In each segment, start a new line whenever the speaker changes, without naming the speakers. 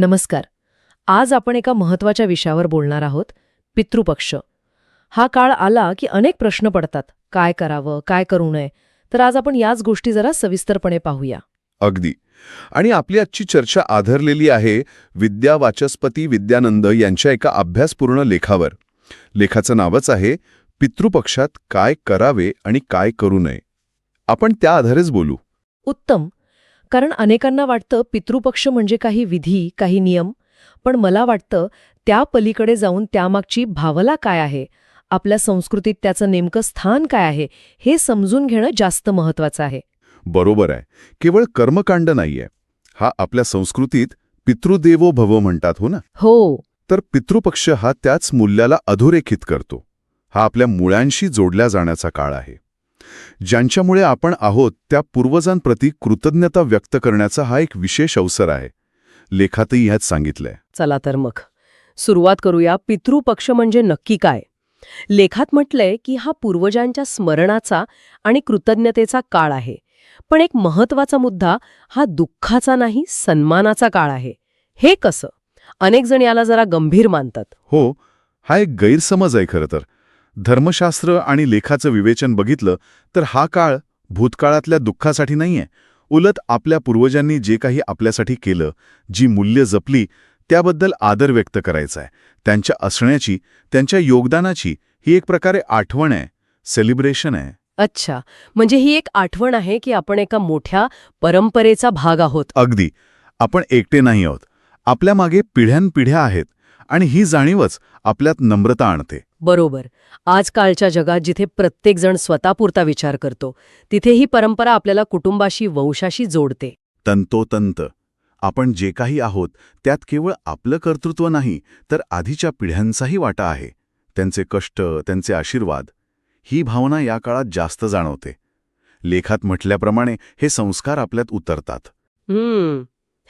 नमस्कार. आज आपण एका महत्त्वाच्या विषयावर बोलणार आहोत पितृपक्ष. हा काळ आला की अनेक प्रश्न पडतात. काय करावं काय करू नये? तर आज आपण याच गोष्टी जरा सविस्तरपणे पाहूया.
अगदी. आणि आपली आजची चर्चा आधारलेली आहे विद्या वाचस्पती विद्यानंद यांच्या एका अभ्यासपूर्ण लेखावर. लेखाचं नावच आहे पितृपक्षात काय करावे आणि काय करू नये. आपण त्या आधारेच बोलू.
उत्तम. कारण अनेकांना वाटतं पितृपक्ष म्हणजे काही विधी काही नियम. पण मला वाटतं त्या पलीकडे जाऊन त्यामागची भावना काय आहे? आपल्या संस्कृतीत त्याचं नेमकं स्थान काय आहे? हे समजून घेणं जास्त महत्वाचं आहे.
बरोबर आहे. केवळ कर्मकांड नाहीये. हा आपल्या संस्कृतीत पितृदेवो भव म्हणतात हो ना?
हो.
तर पितृपक्ष हा त्याच मूल्याला अधोरेखित करतो. हा आपल्या मुळांशी जोडल्या जाण्याचा काळ आहे. ज्यांच्यामुळे आपण आहोत त्या पूर्वजांप्रती कृतज्ञता व्यक्त करण्याचा हा एक विशेष अवसर आहे. लेखातही ह्याच सांगितलंय.
चला तर मग. सुरुवात करूया पितृपक्ष म्हणजे नक्की काय? लेखात म्हटलंय की हा पूर्वजांच्या स्मरणाचा आणि कृतज्ञतेचा काळ आहे. पण एक महत्त्वाचा मुद्दा हा दुःखाचा नाही सन्मानाचा काळ आहे. हे कसं? अनेक जण याला जरा गंभीर मानतात.
हो हा एक गैरसमज आहे खरं तर. धर्मशास्त्र आणि लेखाचं विवेचन बघितलं तर हा काळ भूतकाळातल्या दुःखासाठी नाहीये. उलट आपल्या पूर्वजांनी जे काही आपल्यासाठी केलं जी मूल्य जपली त्याबद्दल आदर व्यक्त करायचा आहे त्यांच्या असण्याची त्यांच्या योगदानाची ही एक प्रकारे आठवण आहे सेलिब्रेशन आहे.
अच्छा. म्हणजे ही एक आठवण आहे की आपण एका मोठ्या परंपरेचा भाग आहोत.
अगदी. आपण एकटे नाही आहोत. आपल्या मागे पिढ्यानपिढ्या आहेत. आणि ही जाणीवच आपल्यात नम्रता आणते.
बरोबर. आजकालच्या जगात जिथे प्रत्येकजण स्वतःपुरता विचार करतो तिथे ही परंपरा आपल्याला कुटुंबाशी वंशाशी जोडते.
तंतोतंत. आपण जे काही आहोत त्यात केवळ आपलं कर्तृत्व नाही तर आधीच्या पिढ्यांचाही वाटा आहे. त्यांचे कष्ट त्यांचे आशीर्वाद. ही भावना या काळात जास्त जाणवते. लेखात म्हटल्याप्रमाणे हे संस्कार आपल्यात उतरतात.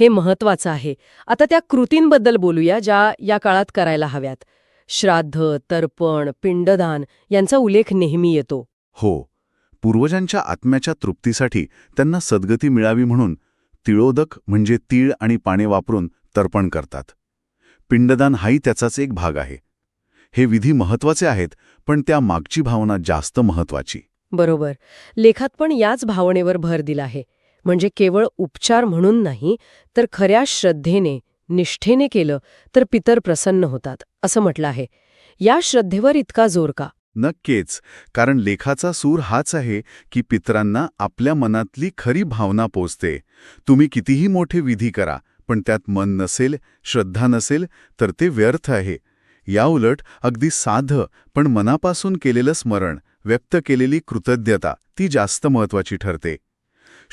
हे महत्वाचं आहे. आता त्या कृतींबद्दल बोलूया ज्या या काळात करायला हव्यात. श्राद्ध तर्पण पिंडदान यांचा उल्लेख नेहमी येतो.
हो. पूर्वजांच्या आत्म्याच्या तृप्तीसाठी त्यांना सद्गती मिळावी म्हणून तिळोदक म्हणजे तीळ आणि पाणी वापरून तर्पण करतात. पिंडदान हाही त्याचाच एक भाग आहे. हे विधी महत्त्वाचे आहेत पण त्या मागची भावना जास्त महत्वाची
बरोबर. लेखात पण याच भावनेवर भर दिला आहे. म्हणजे केवळ उपचार म्हणून नाही तर खऱ्या श्रद्धेने निष्ठेने केलं तर पितर प्रसन्न होतात असं म्हटलं आहे. या श्रद्धेवर इतका जोर का?
नक्कीच कारण लेखाचा सूर हाच आहे की पितरांना आपल्या मनातली खरी भावना पोचते. तुम्ही कितीही मोठे विधी करा पण त्यात मन नसेल श्रद्धा नसेल तर ते व्यर्थ आहे. याउलट अगदी साधं पण मनापासून केलेलं स्मरण व्यक्त केलेली कृतज्ञता ती जास्त महत्वाची ठरते.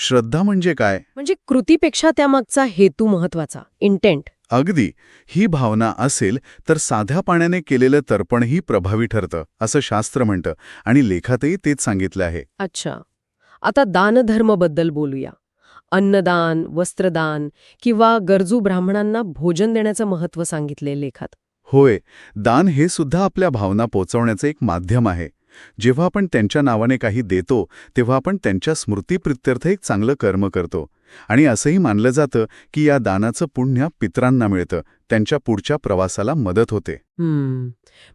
श्रद्धा म्हणजे काय?
म्हणजे कृतीपेक्षा त्यामागचा हेतू महत्त्वाचा इंटेंट
अगदी. ही भावना असेल तर साध्या पाण्याने केलेलं तर्पणही प्रभावी ठरतं असं शास्त्र म्हणतं आणि लेखातही तेच सांगितलं आहे.
अच्छा. आता दानधर्मबद्दल बोलूया. अन्नदान वस्त्रदान किंवा गरजू ब्राह्मणांना भोजन देण्याचं महत्त्व सांगितले लेखात.
होय. दान हे सुद्धा आपल्या भावना पोचवण्याचं एक माध्यम आहे. जेव्हा आपण त्यांच्या नावाने काही देतो तेव्हा आपण त्यांच्या स्मृतीप्रित्यर्थ एक चांगलं कर्म करतो. आणि असंही मानलं जातं की या दानाचं पुण्य पितरांना मिळतं त्यांच्या पुढच्या प्रवासाला मदत होते.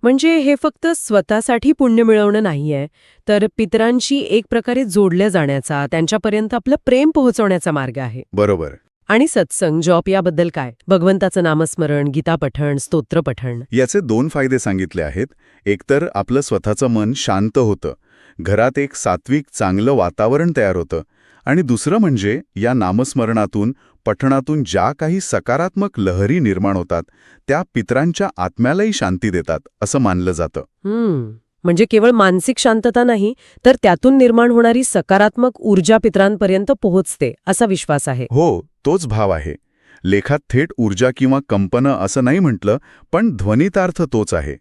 म्हणजे हे फक्त स्वतःसाठी पुण्य मिळवणं नाहीये तर पितरांशी एक प्रकारे जोडल्या जाण्याचा त्यांच्यापर्यंत आपलं प्रेम पोहोचवण्याचा मार्ग आहे.
बरोबर.
आणि सत्संग जॉब याबद्दल काय? भगवंताचं नामस्मरण गीता पठण स्तोत्र पठण.
याचे दोन फायदे सांगितले आहेत. एकतर आपलं स्वतःचं मन शांत होतं. घरात एक सात्विक चांगलं वातावरण तयार होतं. आणि दुसरं म्हणजे या नामस्मरणातून पठणातून ज्या काही सकारात्मक लहरी निर्माण होतात त्या पितरांच्या आत्म्यालाही शांती देतात असं मानलं जातं.
म्हणजे केवळ मानसिक शांतता नाही तर त्यातून निर्माण होणारी सकारात्मक ऊर्जा पितरांपर्यंत पोहोचते असा विश्वास आहे.
हो तोच भाव आहे. लेखात थेट ऊर्जा किंवा कंपनं असं नाही म्हटलं पण ध्वनितार्थ तोच आहे.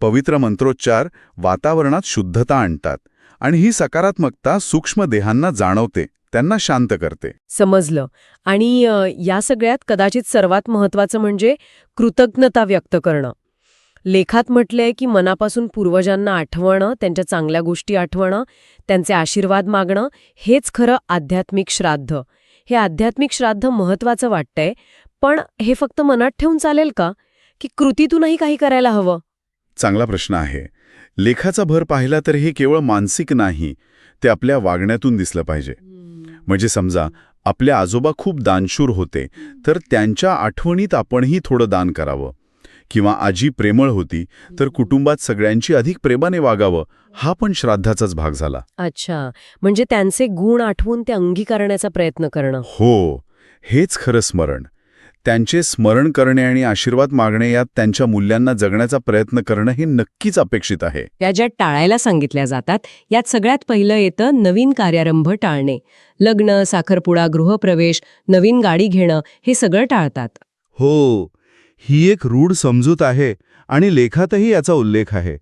पवित्र मंत्रोच्चार वातावरणात शुद्धता आणतात आणि ही सकारात्मकता सूक्ष्म देहांना जाणवते त्यांना शांत करते.
समजलं. आणि या सगळ्यात कदाचित सर्वात महत्वाचं म्हणजे कृतज्ञता व्यक्त करणं. लेखात म्हटलंय की मनापासून पूर्वजांना आठवणं त्यांच्या चांगल्या गोष्टी आठवणं त्यांचे आशीर्वाद मागणं हेच खरं आध्यात्मिक श्राद्ध. हे आध्यात्मिक श्राद्ध महत्वाचं वाटतंय पण हे फक्त मनात ठेवून चालेल का? की कृतीतूनही काही करायला हवं?
चांगला प्रश्न आहे. लेखाचा भर पाहिला तर हे केवळ मानसिक नाही ते आपल्या वागण्यातून दिसलं पाहिजे. म्हणजे समजा आपल्या आजोबा खूप दानशूर होते तर त्यांच्या आठवणीत आपणही थोडं दान करावं. किंवा आजी प्रेमळ होती तर कुटुंबात सगळ्यांची अधिक प्रेमाने वागावं हा पण श्राद्धाचाच भाग झाला.
अच्छा. म्हणजे त्यांचे गुण आठवून ते अंगीकारण्याचा प्रयत्न करणं.
हो. हेच खरं स्मरण. त्यांचे स्मरण करणे आणि आशीर्वाद मागणे यात त्यांच्या मूल्यांना जगण्याचा प्रयत्न करणं हे नक्कीच अपेक्षित आहे.
या ज्या टाळायला सांगितल्या जातात यात सगळ्यात पहिलं येतं नवीन कार्यारंभ टाळणे. लग्न साखरपुडा गृहप्रवेश नवीन गाडी घेणं हे सगळं टाळतात.
हो. ही एक रूढ समजूत आहे आणि लेखातही याचा उल्लेख आहे.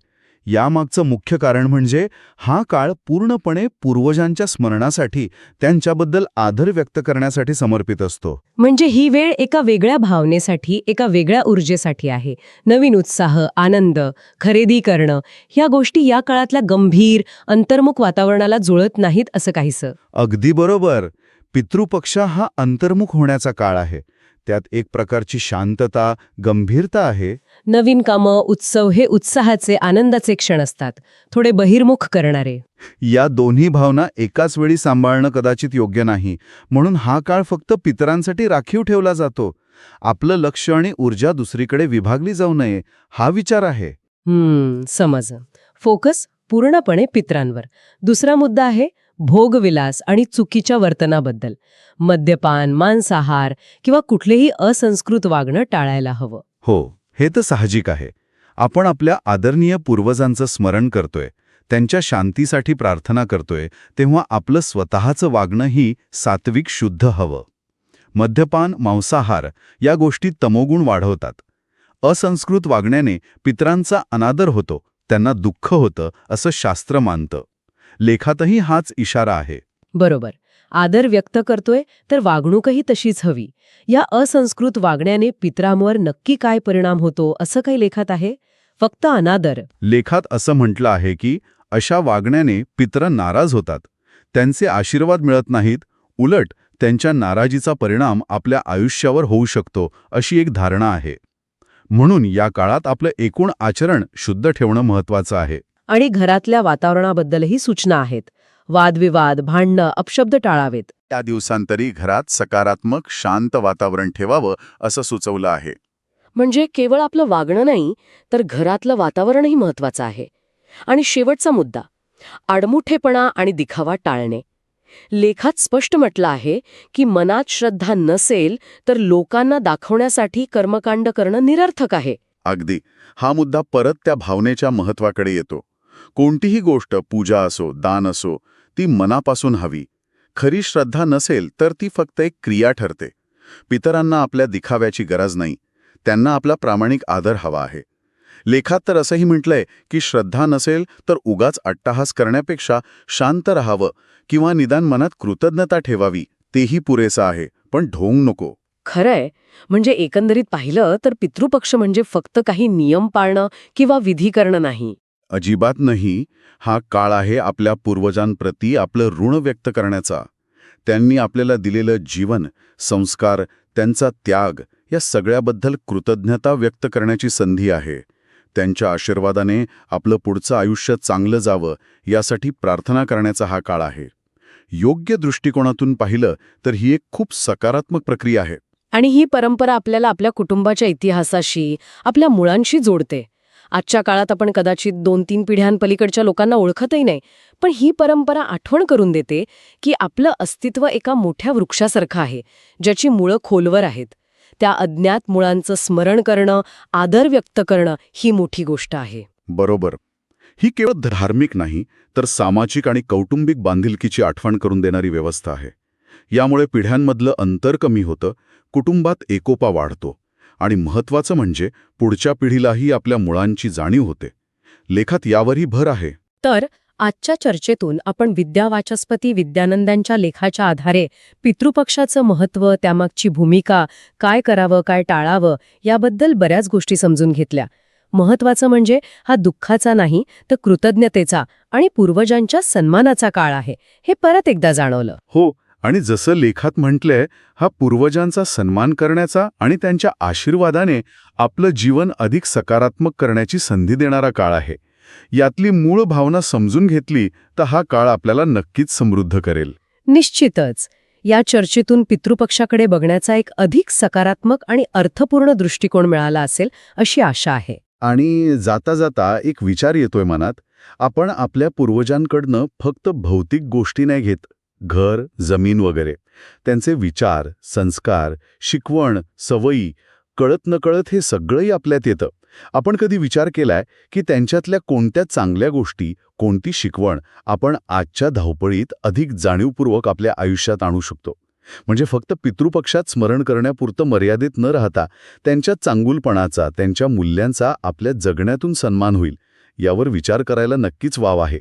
यामागचं मुख्य कारण म्हणजे हा काळ पूर्णपणे पूर्वजांच्या स्मरणासाठी त्यांच्याबद्दल आदर व्यक्त करण्यासाठी समर्पित असतो.
म्हणजे ही वेळ एका वेगळ्या भावनेसाठी एका वेगळ्या ऊर्जेसाठी आहे. नवीन उत्साह आनंद खरेदी करणं ह्या गोष्टी या काळातल्या गंभीर अंतर्मुख वातावरणाला जुळत नाहीत असं काहीसं.
अगदी बरोबर. पितृपक्ष हा अंतर्मुख होण्याचा काळ आहे. त्यात एक प्रकारची शांतता गंभीरता आहे.
नवीन कामं उत्सव हे उत्साहाचे आनंदाचे क्षण असतात. थोडे बहिर्मुख करणारे.
या दोन्ही भावना एकाच वेळी सांभाळणं कदाचित योग्य नाही. म्हणून हा काळ फक्त पितरांसाठी राखीव ठेवला जातो. आपलं लक्ष आणि ऊर्जा दुसरीकडे विभागली जाऊ नये हा विचार आहे.
समजलं फोकस पूर्णपणे पित्रांवर. दुसरा मुद्दा आहे भोगविलास आणि चुकीच्या वर्तनाबद्दल. मद्यपान मांसाहार किंवा कुठलेही असंस्कृत वागणं टाळायला हवं.
हो हे तर साहजिक आहे. आपण आपल्या आदरणीय पूर्वजांचं स्मरण करतोय त्यांच्या शांतीसाठी प्रार्थना करतोय तेव्हा आपलं स्वतःचं वागणंही सात्विक शुद्ध हवं. मद्यपान मांसाहार या गोष्टी तमोगुण वाढवतात. असंस्कृत वागण्याने पितरांचा अनादर होतो त्यांना दुःख होतं असं शास्त्र मानतं. लेखातही हाच इशारा आहे.
बरोबर. आदर व्यक्त करतोय तर वागणूकही तशीच हवी. या असंस्कृत वागण्याने पित्रांवर नक्की काय परिणाम होतो असं काही लेखात आहे? फक्त अनादर.
लेखात असं म्हटलं आहे की अशा वागण्याने पित्र नाराज होतात. त्यांचे आशीर्वाद मिळत नाहीत. उलट त्यांच्या नाराजीचा परिणाम आपल्या आयुष्यावर होऊ शकतो अशी एक धारणा आहे. म्हणून या काळात आपलं एकूण आचरण शुद्ध ठेवणं महत्वाचं आहे.
आणि घरातल्या वातावरणाबद्दलही सूचना आहेत. वादविवाद भांडणं अपशब्द टाळावेत.
त्या दिवसांतरी घरात सकारात्मक शांत वातावरण ठेवावं असं सुचवलं आहे.
म्हणजे केवळ आपलं वागणं नाही तर घरातलं वातावरणही महत्वाचं आहे. आणि शेवटचा मुद्दा आडमुठेपणा आणि दिखावा टाळणे. लेखात स्पष्ट म्हटलं आहे की मनात श्रद्धा नसेल तर लोकांना दाखवण्यासाठी कर्मकांड करणं निरर्थक आहे.
अगदी. हा मुद्दा परत त्या भावनेच्या महत्वाकडे येतो. कोणतीही गोष्ट पूजा असो दान असो ती मनापासून हवी. खरी श्रद्धा नसेल तर ती फक्त एक क्रिया ठरते. पितरांना आपल्या दिखाव्याची गरज नाही. त्यांना आपला प्रामाणिक आदर हवा आहे. लेखात तर असंही म्हटलंय की श्रद्धा नसेल तर उगाच अट्टाहास करण्यापेक्षा शांत राहावं किंवा निदान मनात कृतज्ञता ठेवावी तेही पुरेसं आहे पण ढोंग नको.
खरंय. म्हणजे एकंदरीत पाहिलं तर पितृपक्ष म्हणजे फक्त काही नियम पाळणं किंवा विधी करणं नाही.
अजिबात नाही हा काळ आहे आपल्या पूर्वजांप्रती आपलं ऋण व्यक्त करण्याचा. त्यांनी आपल्याला दिलेलं जीवन संस्कार त्यांचा त्याग या सगळ्याबद्दल कृतज्ञता व्यक्त करण्याची संधी आहे. त्यांच्या आशीर्वादाने आपलं पुढचं आयुष्य चांगलं जावं यासाठी प्रार्थना करण्याचा हा काळ आहे. योग्य दृष्टिकोनातून पाहिलं तर ही एक खूप सकारात्मक प्रक्रिया आहे.
आणि ही परंपरा आपल्याला आपल्या कुटुंबाच्या इतिहासाशी आपल्या मुळांशी जोडते. आजच्या काळात आपण कदाचित दोन तीन पिढ्यांपलीकडच्या लोकांना ओळखतही नाही पण ही परंपरा आठवण करून देते की आपलं अस्तित्व एका मोठ्या वृक्षासारखं आहे ज्याची मुळं खोलवर आहेत. त्या अज्ञात मुळांचं स्मरण करणं आदर व्यक्त करणं ही मोठी गोष्ट आहे.
बरोबर. ही केवळ धार्मिक नाही तर सामाजिक आणि कौटुंबिक बांधिलकीची आठवण करून देणारी व्यवस्था आहे. यामुळे पिढ्यांमधलं अंतर कमी होतं कुटुंबात एकोपा वाढतो. आणि महत्वाचं म्हणजे पुढच्या पिढीलाही आपल्या मुळांची जाणीव होते. लेखात यावरही भर आहे.
तर आजच्या चर्चेतून आपण विद्यावाचस्पती विद्यानंदांच्या लेखाच्या आधारे पितृपक्षाचं महत्त्व त्यामागची भूमिका काय करावं काय टाळावं याबद्दल बऱ्याच गोष्टी समजून घेतल्या. महत्वाचं म्हणजे हा दुःखाचा नाही तर कृतज्ञतेचा आणि पूर्वजांच्या सन्मानाचा काळ आहे हे परत एकदा जाणवलं.
हो आणि जसं लेखात म्हटलंय हा पूर्वजांचा सन्मान करण्याचा आणि त्यांच्या आशीर्वादाने आपलं जीवन अधिक सकारात्मक करण्याची संधी देणारा काळ आहे. यातली मूळ भावना समजून घेतली तर हा काळ आपल्याला नक्कीच समृद्ध करेल.
निश्चितच. या चर्चेतून पितृपक्षाकडे बघण्याचा एक अधिक सकारात्मक आणि अर्थपूर्ण दृष्टिकोन मिळाला असेल अशी आशा आहे.
आणि जाता जाता एक विचार येतोय मनात. आपण आपल्या पूर्वजांकडनं फक्त भौतिक गोष्टी नाही घेत घर जमीन वगैरे. त्यांचे विचार संस्कार शिकवण सवयी कळत नकळत हे सगळंही आपल्यात येतं. आपण कधी विचार केलाय की त्यांच्यातल्या कोणत्या चांगल्या गोष्टी कोणती शिकवण आपण आजच्या धावपळीत अधिक जाणीवपूर्वक आपल्या आयुष्यात आणू शकतो? म्हणजे फक्त पितृपक्षात स्मरण करण्यापुरतं मर्यादित न राहता त्यांच्या चांगुलपणाचा त्यांच्या मूल्यांचा आपल्या जगण्यातून सन्मान होईल यावर विचार करायला नक्कीच वाव आहे.